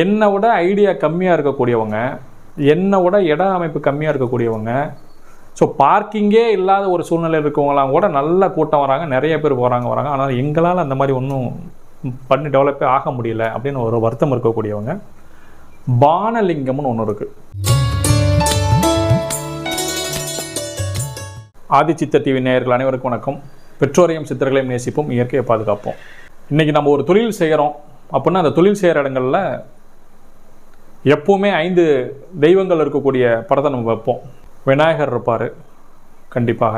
என்னை விட ஐடியா கம்மியாக இருக்கக்கூடியவங்க என்னை விட இட அமைப்பு கம்மியாக இருக்கக்கூடியவங்க ஸோ பார்க்கிங்கே இல்லாத ஒரு சூழ்நிலை இருக்கவங்களாம் கூட நல்ல கூட்டம் வராங்க நிறைய பேர் போகிறாங்க வராங்க. ஆனால் எங்களால் அந்த மாதிரி ஒன்றும் பண்ணி டெவலப்பே ஆக முடியல அப்படின்னு ஒரு வருத்தம் இருக்கக்கூடியவங்க. பானலிங்கம்னு ஒன்று இருக்குது ஆதிச்சித்த டிவி நேயர்கள் அனைவருக்கும் வணக்கம். பெற்றோரையும் சித்தர்களையும் நேசிப்போம் இயற்கையை பாதுகாப்போம். இன்றைக்கி நம்ம ஒரு தொழில் செய்கிறோம் அப்படின்னா அந்த தொழில் செய்கிற இடங்களில் எப்போவுமே ஐந்து தெய்வங்கள் இருக்கக்கூடிய படத்தை நம்ம வைப்போம். விநாயகர் இருப்பார் கண்டிப்பாக.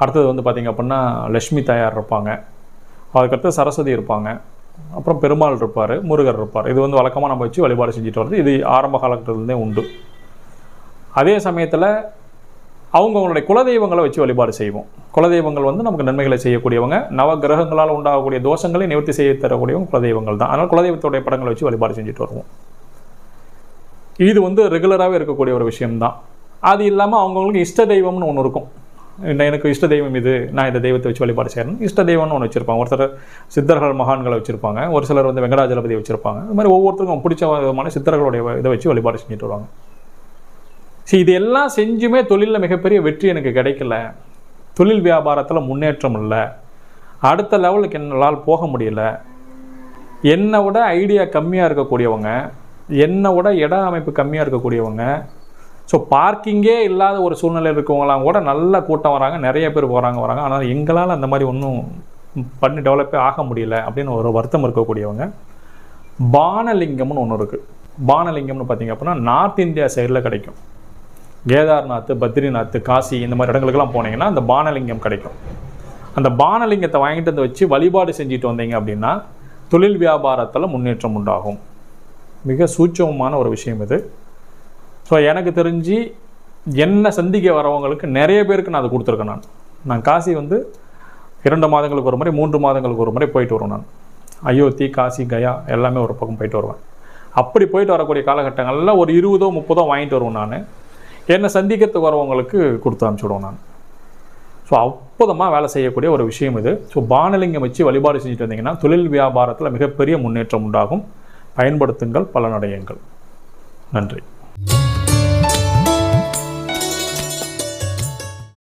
அடுத்தது வந்து பார்த்திங்க அப்படின்னா லக்ஷ்மி தாயார் இருப்பாங்க. அதுக்கடுத்து சரஸ்வதி இருப்பாங்க. அப்புறம் பெருமாள் இருப்பார் முருகர் இருப்பார். இது வந்து வழக்கமாக நம்ம வச்சு வழிபாடு செஞ்சுட்டு வருது இது ஆரம்ப காலகட்டத்துலேருந்தே உண்டு. அதே சமயத்தில் அவங்கவுங்களுடைய குலதெய்வங்களை வச்சு வழிபாடு செய்வோம். குலதெய்வங்கள் வந்து நமக்கு நன்மைகளை செய்யக்கூடியவங்க நவ கிரகங்களால் உண்டாகக்கூடிய தோஷங்களை நிவர்த்தி செய்ய தரக்கூடியவங்க குலதெய்வங்கள் தான். அதனால் குலதெய்வத்துடைய படங்களை வச்சு வழிபாடு செஞ்சுட்டு வருவோம். இது வந்து ரெகுலராகவே இருக்கக்கூடிய ஒரு விஷயம்தான். அது இல்லாமல் அவங்கவுங்களுக்கு இஷ்ட தெய்வம்னு ஒன்று இருக்கும். எனக்கு இஷ்ட தெய்வம் இது நான் இந்த தெய்வத்தை வச்சு வழிபாடு செய்யணும் இஷ்ட தெய்வம்னு ஒன்று வச்சுருப்பாங்க. ஒருத்தர் சித்தர்கள் மகான்களை வச்சுருப்பாங்க. ஒரு சிலர் வந்து வெங்கடாஜலபதி வச்சுருப்பாங்க. இது மாதிரி ஒவ்வொருத்தருக்கும் பிடிச்ச விதமான சித்தர்களுடைய இதை வச்சு வழிபாடு செஞ்சுட்டு வருவாங்க. சரி இது எல்லாம் செஞ்சுமே தொழிலில் மிகப்பெரிய வெற்றி எனக்கு கிடைக்கல. தொழில் வியாபாரத்தில் முன்னேற்றம் இல்லை. அடுத்த லெவலுக்கு என்னால் போக முடியல. என்னை விட ஐடியா கம்மியாக இருக்கக்கூடியவங்க என்னை விட இட அமைப்பு கம்மியாக இருக்கக்கூடியவங்க. ஸோ பார்க்கிங்கே இல்லாத ஒரு சூழ்நிலை இருக்கவங்களாம் கூட நல்ல கூட்டம் வராங்க நிறைய பேர் போகிறாங்க வராங்க. ஆனால் எங்களால் அந்த மாதிரி ஒன்றும் பண்ணி டெவலப்பே ஆக முடியல அப்படின்னு ஒரு வருத்தம் இருக்கக்கூடியவங்க. பானலிங்கம்னு ஒன்று இருக்குது பானலிங்கம்னு பார்த்திங்க அப்படின்னா நார்த் இந்தியா சைடில் கிடைக்கும். கேதார்நாத் பத்ரிநாத் காசி இந்த மாதிரி இடங்களுக்கெல்லாம் போனீங்கன்னா அந்த பானலிங்கம் கிடைக்கும். அந்த பானலிங்கத்தை வாங்கிட்டு வந்து வச்சு வழிபாடு செஞ்சுட்டு வந்தீங்க அப்படின்னா தொழில் வியாபாரத்தில் முன்னேற்றம் உண்டாகும். மிக சூட்சமமான ஒரு விஷயம் இது. ஸோ எனக்கு தெரிஞ்சு என்ன சந்திக்க வரவங்களுக்கு நிறைய பேருக்கு நான் அதை கொடுத்துருக்கேன் நான். நான் காசி வந்து இரண்டு மாதங்களுக்கு ஒரு முறை மூன்று மாதங்களுக்கு ஒரு முறை போயிட்டு வருவேன் நான். அயோத்தி காசி கயா எல்லாமே ஒரு பக்கம் போயிட்டு வருவேன். அப்படி போயிட்டு வரக்கூடிய காலகட்டங்களில் ஒரு இருபதோ முப்பதோ வாங்கிட்டு வருவேன் நான். என்னை சந்திக்கிறதுக்கு வரவங்களுக்கு கொடுத்து அனுப்பிச்சுடுவேன் நான். ஸோ அற்புதமாக வேலை செய்யக்கூடிய ஒரு விஷயம் இது. ஸோ பானலிங்கம் வச்சு வழிபாடு செஞ்சுட்டு வந்தீங்கன்னா தொழில் வியாபாரத்தில் மிகப்பெரிய முன்னேற்றம் உண்டாகும். பயன்படுத்துங்கள் பலனடையுங்கள். நன்றி.